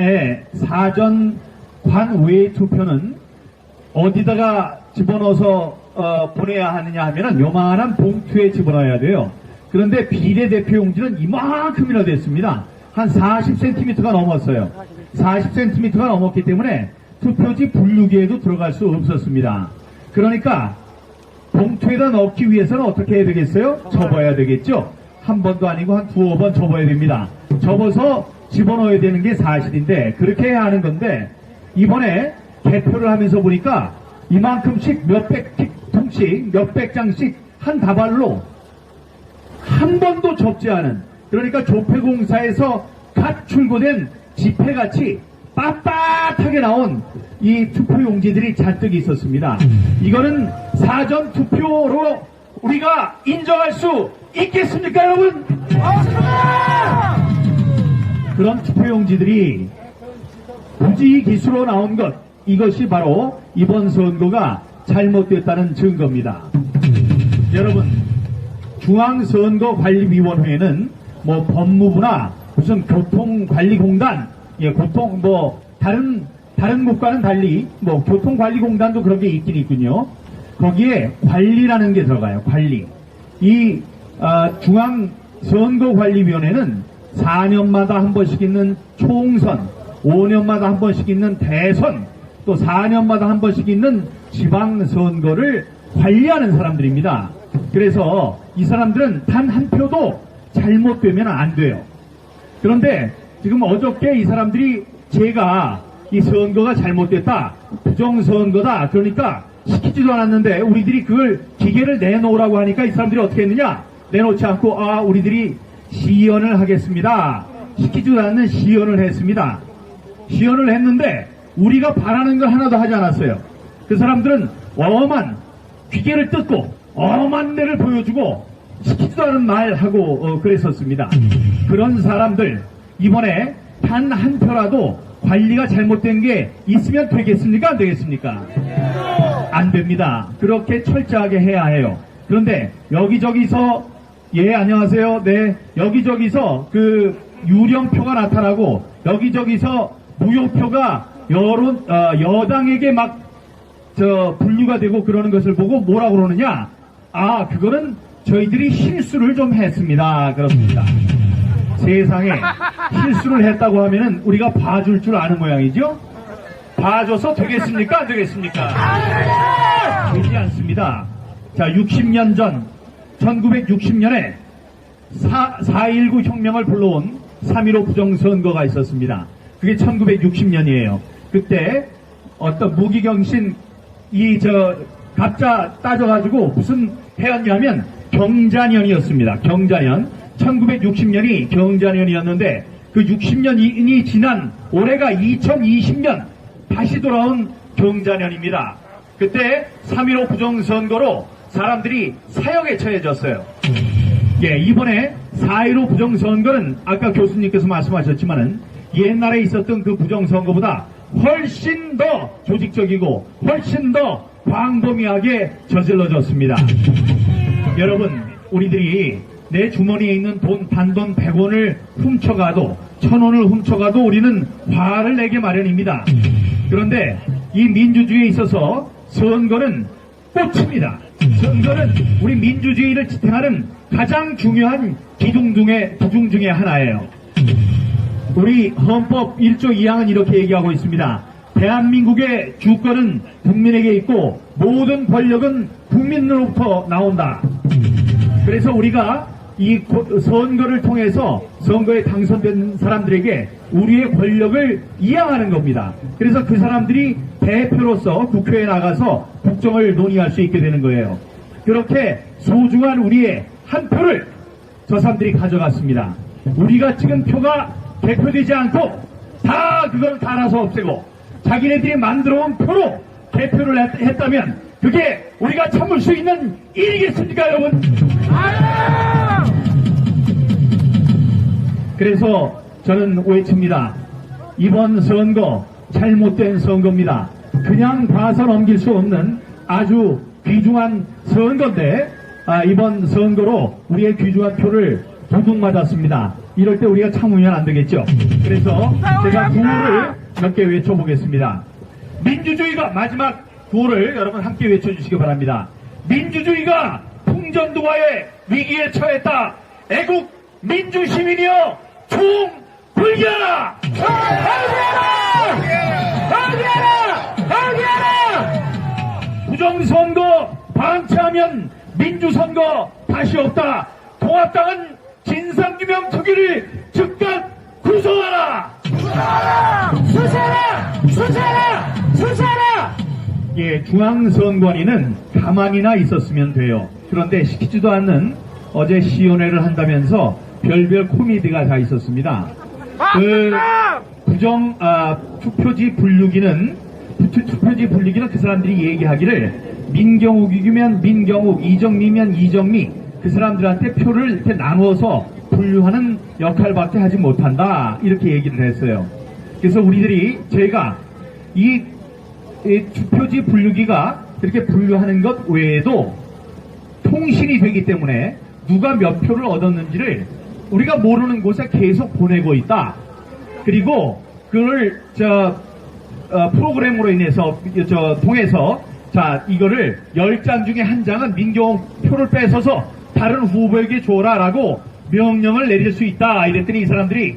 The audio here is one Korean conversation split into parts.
이번에 사전 관외 투표는 어디다가 집어넣어서 어, 보내야 하느냐 하면은 요만한 봉투에 집어넣어야 돼요. 그런데 비례대표 용지는 이만큼이나 됐습니다. 한 40cm가 넘었어요. 40cm가 넘었기 때문에 투표지 분류기에도 들어갈 수 없었습니다. 그러니까 봉투에다 넣기 위해서는 어떻게 해야 되겠어요? 접어야 되겠죠? 한 번도 아니고 한 두어 번 접어야 됩니다. 접어서 집어넣어야 되는 게 사실인데 그렇게 해야 하는 건데 이번에 개표를 하면서 보니까 이만큼씩 몇백 통씩 몇백 장씩 한 다발로 한 번도 접지 않은 그러니까 조폐공사에서 갓 출고된 지폐같이 빳빳하게 나온 이 투표용지들이 잔뜩 있었습니다. 이거는 사전 투표로 우리가 인정할 수 있겠습니까, 여러분? 그런 투표용지들이 무지 기수로 나온 것 이것이 바로 이번 선거가 잘못됐다는 증거입니다. 여러분 중앙선거관리위원회는 뭐 법무부나 무슨 교통관리공단, 예, 교통 뭐 다른 다른 국가는 달리 뭐 교통관리공단도 그런 게 있긴 있군요. 거기에 관리라는 게 들어가요. 관리. 이 아, 중앙선거관리위원회는 4년마다 한 번씩 있는 총선, 5년마다 한 번씩 있는 대선, 또 4년마다 한 번씩 있는 지방선거를 관리하는 사람들입니다. 그래서 이 사람들은 단 한 표도 잘못되면 안 돼요. 그런데 지금 어저께 이 사람들이 제가 이 선거가 잘못됐다, 부정선거다, 그러니까 시키지도 않았는데 우리들이 그걸 기계를 내놓으라고 하니까 이 사람들이 어떻게 했느냐? 내놓지 않고 아 우리들이 시연을 하겠습니다. 시키지도 않는 시연을 했습니다. 시연을 했는데 우리가 바라는 걸 하나도 하지 않았어요. 그 사람들은 엄한 기계를 뜯고 엄한 데를 보여주고 시키지도 않은 말 하고 어, 그랬었습니다. 그런 사람들 이번에 단 한 표라도 관리가 잘못된 게 있으면 되겠습니까? 안 되겠습니까? 안 됩니다. 그렇게 철저하게 해야 해요. 그런데 여기저기서 예 안녕하세요. 네 여기저기서 그 유령표가 나타나고 여기저기서 무효표가 여론 어, 여당에게 막 저 분류가 되고 그러는 것을 보고 뭐라 그러느냐? 아 그거는 저희들이 실수를 좀 했습니다. 그렇습니다. 세상에 실수를 했다고 하면은 우리가 봐줄 줄 아는 모양이죠? 봐줘서 되겠습니까? 안 되겠습니까? 되지 않습니다. 자, 60년 전, 1960년에 4.19 혁명을 불러온 3.15 부정선거가 있었습니다. 그게 1960년이에요. 그때 어떤 무기경신 이 저 갑자 따져가지고 무슨 해였냐면 경자년이었습니다. 경자년. 1960년이 경자년이었는데 그 60년이 지난 올해가 2020년 다시 돌아온 경자년입니다. 그때 3.15 부정선거로 사람들이 사형에 처해졌어요. 예, 이번에 4.15 부정선거는 아까 교수님께서 말씀하셨지만은 옛날에 있었던 그 부정선거보다 훨씬 더 조직적이고 훨씬 더 광범위하게 저질러졌습니다. 여러분, 우리들이 내 주머니에 있는 돈, 단돈 100원을 훔쳐가도, 1000원을 훔쳐가도 우리는 화를 내게 마련입니다. 그런데 이 민주주의에 있어서 선거는 꽃입니다. 선거는 우리 민주주의를 지탱하는 가장 중요한 기둥 중에, 기둥 중에 하나예요. 우리 헌법 1조 2항은 이렇게 얘기하고 있습니다. 대한민국의 주권은 국민에게 있고 모든 권력은 국민으로부터 나온다. 그래서 우리가 이 고- 선거를 통해서 선거에 당선된 사람들에게 우리의 권력을 이양하는 겁니다. 그래서 그 사람들이 대표로서 국회에 나가서 국정을 논의할 수 있게 되는 거예요. 그렇게 소중한 우리의 한 표를 저 사람들이 가져갔습니다. 우리가 찍은 표가 개표되지 않고 다 그걸 달아서 없애고 자기네들이 만들어온 표로 개표를 했- 했다면 그게 우리가 참을 수 있는 일이겠습니까 여러분? 그래서 저는 외칩니다. 이번 선거 잘못된 선거입니다. 그냥 봐서 넘길 수 없는 아주 귀중한 선거인데 아, 이번 선거로 우리의 귀중한 표를 도둑 맞았습니다. 이럴 때 우리가 참으면 안 되겠죠. 그래서 제가 구호를 몇 개 외쳐보겠습니다. 민주주의가 마지막 구호를 여러분 함께 외쳐주시기 바랍니다. 민주주의가 풍전도와의 위기에 처했다. 애국 민주시민이여 총 불겨라! 하기하라! 하기하라! 부정선거 방치하면 민주선거 다시 없다. 통합당은 진상규명 투기를 즉각 구성하라! 수사라! 수사라! 수사라! 예, 중앙선관위는 가만히나 있었으면 돼요. 그런데 시키지도 않는 어제 시연회를 한다면서 별별 코미디가 다 있었습니다. 그 부정 아, 투표지 분류기는 투, 투표지 분류기는 그 사람들이 얘기하기를 민경욱이면 민경욱, 이정미면 이정미 그 사람들한테 표를 이렇게 나누어서 분류하는 역할밖에 하지 못한다 이렇게 얘기를 했어요. 그래서 우리들이 저희가 이, 이 투표지 분류기가 이렇게 분류하는 것 외에도 통신이 되기 때문에 누가 몇 표를 얻었는지를 우리가 모르는 곳에 계속 보내고 있다. 그리고 그걸 저 어, 프로그램으로 인해서 저 통해서 자 이거를 10장 중에 한 장은 민경 표를 뺏어서 다른 후보에게 줘라라고 명령을 내릴 수 있다 이랬더니 이 사람들이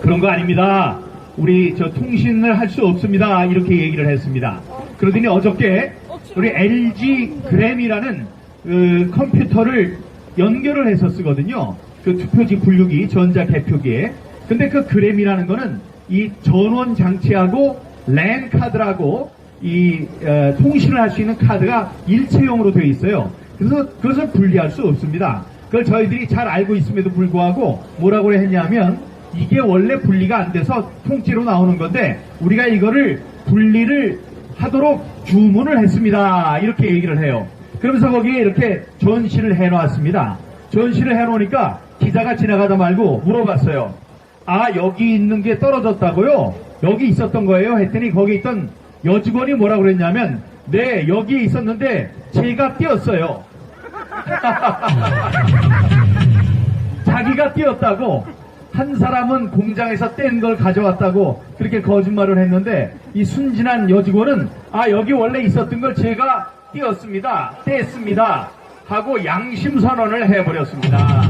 그런 거 아닙니다. 우리 저 통신을 할 수 없습니다. 이렇게 얘기를 했습니다. 그러더니 어저께 우리 LG 그램이라는 그 컴퓨터를 연결을 해서 쓰거든요. 그 투표지 분류기 전자 개표기에. 근데 그 그램이라는 거는 이 전원 장치하고 랜 카드라고 이 어, 통신을 할 수 있는 카드가 일체형으로 되어 있어요. 그래서 그것을 분리할 수 없습니다. 그걸 저희들이 잘 알고 있음에도 불구하고 뭐라고 했냐면 이게 원래 분리가 안 돼서 통째로 나오는 건데 우리가 이거를 분리를 하도록 주문을 했습니다. 이렇게 얘기를 해요. 그러면서 거기에 이렇게 전시를 해놓았습니다. 전시를 해놓으니까 기자가 지나가다 말고 물어봤어요. 아 여기 있는 게 떨어졌다고요? 여기 있었던 거예요? 했더니 거기 있던 여직원이 뭐라고 그랬냐면 네 여기에 있었는데 제가 띄었어요. 자기가 띄었다고 한 사람은 공장에서 뗀 걸 가져왔다고 그렇게 거짓말을 했는데 이 순진한 여직원은 아 여기 원래 있었던 걸 제가 띄었습니다 뗐습니다 하고 양심 선언을 해버렸습니다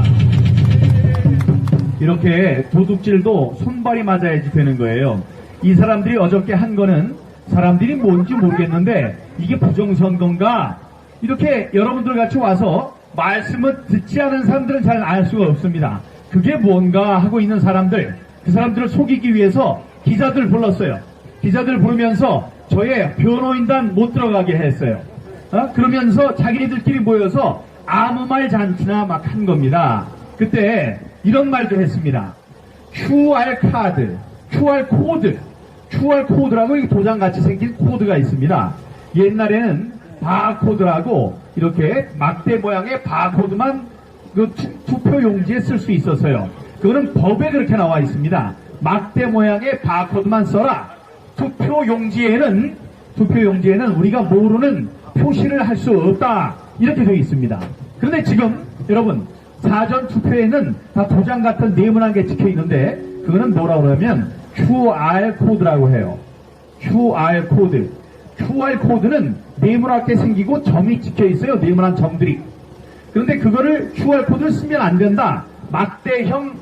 이렇게 도둑질도 손발이 맞아야지 되는 거예요 이 사람들이 어저께 한 거는 사람들이 뭔지 모르겠는데 이게 부정선거인가 이렇게 여러분들 같이 와서 말씀을 듣지 않은 사람들은 잘 알 수가 없습니다. 그게 뭔가 하고 있는 사람들, 그 사람들을 속이기 위해서 기자들 불렀어요. 기자들 부르면서 저의 변호인단 못 들어가게 했어요. 어? 그러면서 자기네들끼리 모여서 아무 말 잔치나 막 한 겁니다. 그때 이런 말도 했습니다. QR 카드, QR 코드, QR 코드라고 이 도장같이 생긴 코드가 있습니다. 옛날에는 바코드라고 이렇게 막대 모양의 바코드만 그 투- 투표 용지에 쓸 수 있었어요. 그거는 법에 그렇게 나와 있습니다. 막대 모양의 바코드만 써라. 투표 용지에는 투표 용지에는 우리가 모르는 표시를 할 수 없다. 이렇게 되어 있습니다. 그런데 지금 여러분 사전 투표에는 다 도장 같은 네모난 게 찍혀 있는데 그거는 뭐라고 그러면 QR 코드라고 해요. QR 코드. QR 코드는 네모나게 생기고 점이 찍혀 있어요. 네모난 점들이. 그런데 그거를 QR 코드를 쓰면 안 된다. 막대형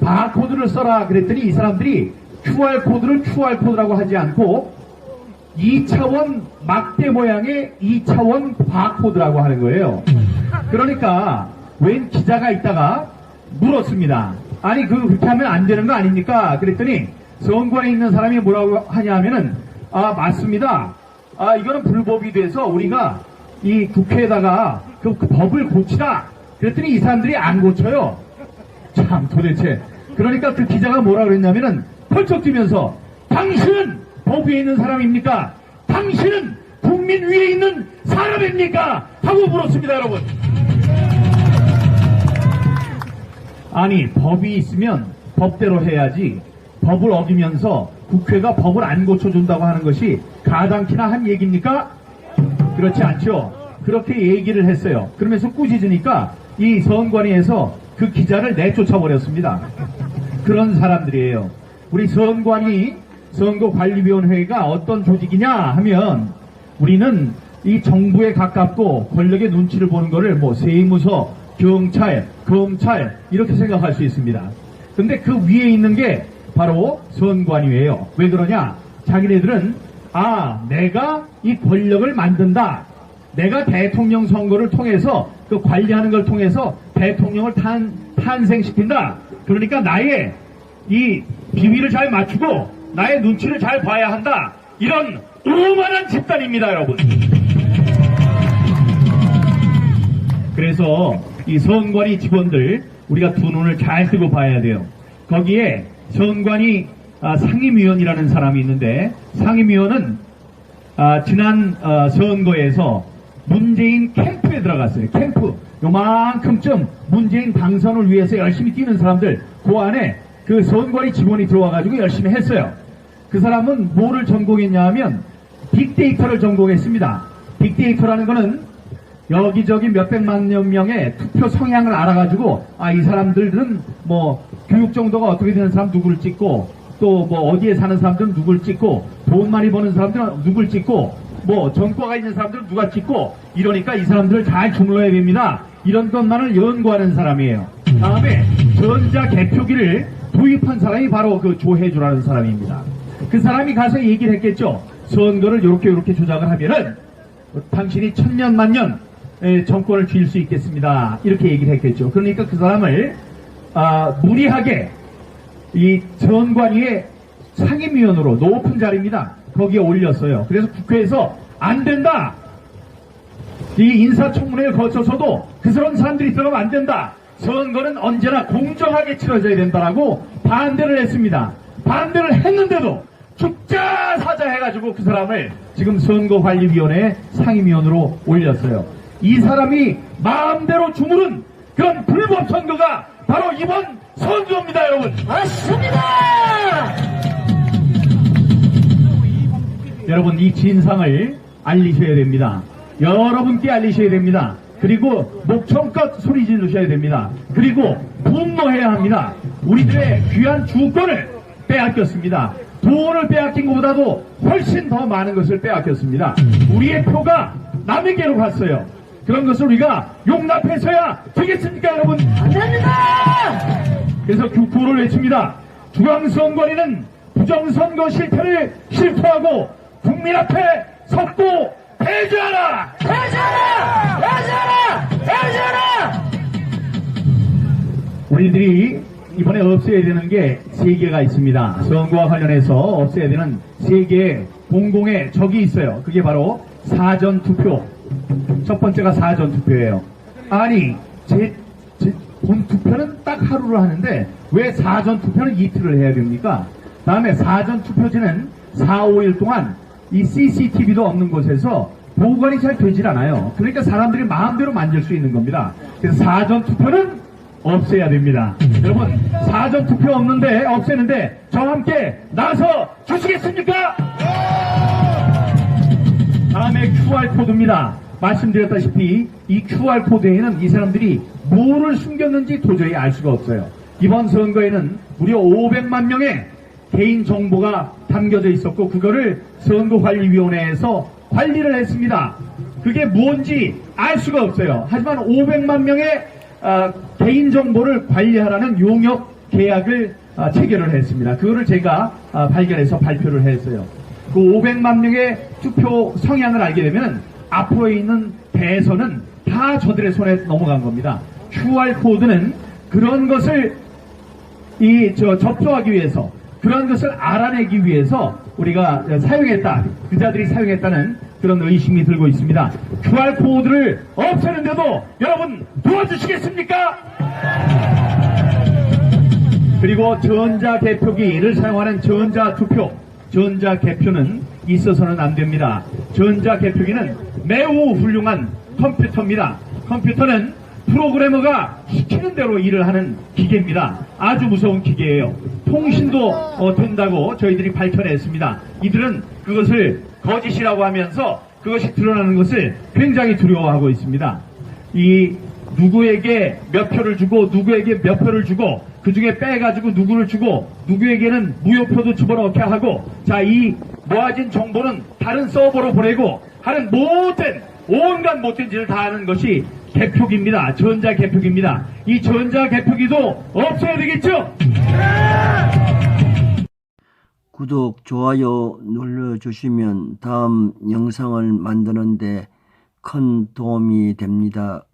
바코드를 써라 그랬더니 이 사람들이 QR 코드를 QR 코드라고 하지 않고 2차원 막대 모양의 2차원 바코드라고 하는 거예요. 그러니까 웬 기자가 있다가 물었습니다. 아니 그 그렇게 하면 안 되는 거 아닙니까? 그랬더니 선관에 있는 사람이 뭐라고 하냐 하면은 아 맞습니다. 아 이거는 불법이 돼서 우리가 이 국회에다가 그, 그 법을 고치라. 그랬더니 이 사람들이 안 고쳐요. 참 도대체 그러니까 그 기자가 뭐라 그랬냐면은 펄쩍 뛰면서 당신은 법 위에 있는 사람입니까? 당신은 국민 위에 있는 사람입니까? 하고 물었습니다 여러분 아니 법이 있으면 법대로 해야지 법을 어기면서 국회가 법을 안 고쳐준다고 하는 것이 가당키나 한 얘기입니까? 그렇지 않죠. 그렇게 얘기를 했어요. 그러면서 꾸짖으니까 이 선관위에서 그그 기자를 내쫓아 버렸습니다. 그런 사람들이에요. 우리 선관위 선거관리위원회가 어떤 조직이냐 하면 우리는 이 정부에 가깝고 권력의 눈치를 보는 거를 뭐 세무서, 경찰, 검찰 이렇게 생각할 수 있습니다. 근데 그 위에 있는 게 바로 선관위예요. 왜 그러냐? 자기네들은 아 내가 이 권력을 만든다. 내가 대통령 선거를 통해서 그 관리하는 걸 통해서 대통령을 탄, 탄생시킨다. 그러니까 나의 이 비위를 잘 맞추고 나의 눈치를 잘 봐야 한다. 이런 오만한 집단입니다, 여러분. 그래서 이 선관위 직원들 우리가 두 눈을 잘 뜨고 봐야 돼요. 거기에 선관위 아, 상임위원이라는 사람이 있는데 상임위원은 아, 지난 어, 선거에서 문재인 캠프에 들어갔어요. 캠프. 요만큼쯤 문재인 당선을 위해서 열심히 뛰는 사람들 그 안에 그 선관위 직원이 들어와가지고 열심히 했어요. 그 사람은 뭐를 전공했냐 하면 빅데이터를 전공했습니다. 빅데이터라는 거는 여기저기 몇백만 명의 투표 성향을 알아가지고 아 이 사람들은 뭐 교육 정도가 어떻게 되는 사람 누구를 찍고 또 뭐 어디에 사는 사람들은 누구를 찍고 돈 많이 버는 사람들은 누구를 찍고 뭐 전과가 있는 사람들은 누가 찍고 이러니까 이 사람들을 잘 주물러야 됩니다. 이런 것만을 연구하는 사람이에요. 다음에 전자 개표기를 도입한 사람이 바로 그 조혜주라는 사람입니다. 그 사람이 가서 얘기를 했겠죠. 선거를 이렇게 이렇게 조작을 하면은 당신이 천년 만년 에, 정권을 쥘수 있겠습니다. 이렇게 얘기를 했겠죠. 그러니까 그 사람을 아, 무리하게 이 전관위의 상임위원으로 높은 자리입니다. 거기에 올렸어요. 그래서 국회에서 안 된다. 이 인사청문회를 거쳐서도 그런 사람들이 들어가면 안 된다. 선거는 언제나 공정하게 치러져야 된다라고 반대를 했습니다. 반대를 했는데도 죽자 사자 해가지고 그 사람을 지금 선거관리위원회 상임위원으로 올렸어요. 이 사람이 마음대로 주무른 그런 불법 선거가 바로 이번 선거입니다, 여러분. 맞습니다! 여러분 이 진상을 알리셔야 됩니다. 여러분께 알리셔야 됩니다. 그리고 목청껏 소리 지르셔야 됩니다. 그리고 분노해야 합니다. 우리들의 귀한 주권을 빼앗겼습니다. 돈을 빼앗긴 것보다도 훨씬 더 많은 것을 빼앗겼습니다. 우리의 표가 남에게로 갔어요. 그런 것을 우리가 용납해서야 되겠습니까, 여러분? 안 됩니다! 그래서 구호를 외칩니다. 중앙선관위는 부정선거 실패를 실토하고 국민 앞에 섰고 대주하라! 해줘라! 해줘라! 해줘라! 우리들이 이번에 없애야 되는 게 세 개가 있습니다. 선거와 관련해서 없애야 되는 세 개의 공공의 적이 있어요. 그게 바로 사전투표. 첫 번째가 사전 투표예요. 아니, 제, 제, 본 투표는 딱 하루를 하는데 왜 사전 투표는 이틀을 해야 됩니까? 다음에 사전 투표지는 4, 5일 동안 이 CCTV도 없는 곳에서 보관이 잘 되질 않아요. 그러니까 사람들이 마음대로 만질 수 있는 겁니다. 그래서 사전 투표는 없애야 됩니다. 여러분, 사전 투표 없는데, 없애는데, 저와 함께 나서 주시겠습니까? 다음에 QR코드입니다. 말씀드렸다시피 이 QR코드에는 이 사람들이 뭐를 숨겼는지 도저히 알 수가 없어요. 이번 선거에는 무려 500만 명의 개인 정보가 담겨져 있었고 그거를 선거관리위원회에서 관리를 했습니다. 그게 뭔지 알 수가 없어요. 하지만 500만 명의 아, 개인 정보를 관리하라는 용역 계약을 아, 체결을 했습니다. 그거를 제가 아, 발견해서 발표를 했어요. 그 500만 명의 투표 성향을 알게 되면 앞으로 있는 대선은 다 저들의 손에 넘어간 겁니다. QR 코드는 그런 것을 이 저 접촉하기 위해서 그런 것을 알아내기 위해서 우리가 사용했다. 그자들이 사용했다는 그런 의심이 들고 있습니다. QR 코드를 없애는데도 여러분 도와주시겠습니까? 그리고 전자 개표기를 사용하는 전자 투표, 전자 개표는 있어서는 안 됩니다. 전자 개표기는 매우 훌륭한 컴퓨터입니다. 컴퓨터는 프로그래머가 시키는 대로 일을 하는 기계입니다. 아주 무서운 기계예요. 통신도 어, 된다고 저희들이 밝혀냈습니다. 이들은 그것을 거짓이라고 하면서 그것이 드러나는 것을 굉장히 두려워하고 있습니다. 이 누구에게 몇 표를 주고 누구에게 몇 표를 주고 그 중에 빼가지고 누구를 주고 누구에게는 무효표도 집어넣게 하고 자 이 모아진 정보는 다른 서버로 보내고 하는 모든 온갖 못된 짓을 다 하는 것이 개표기입니다. 전자 개표기입니다. 이 전자 개표기도 없애야 되겠죠? 구독, 좋아요 눌러주시면 다음 영상을 만드는데 큰 도움이 됩니다.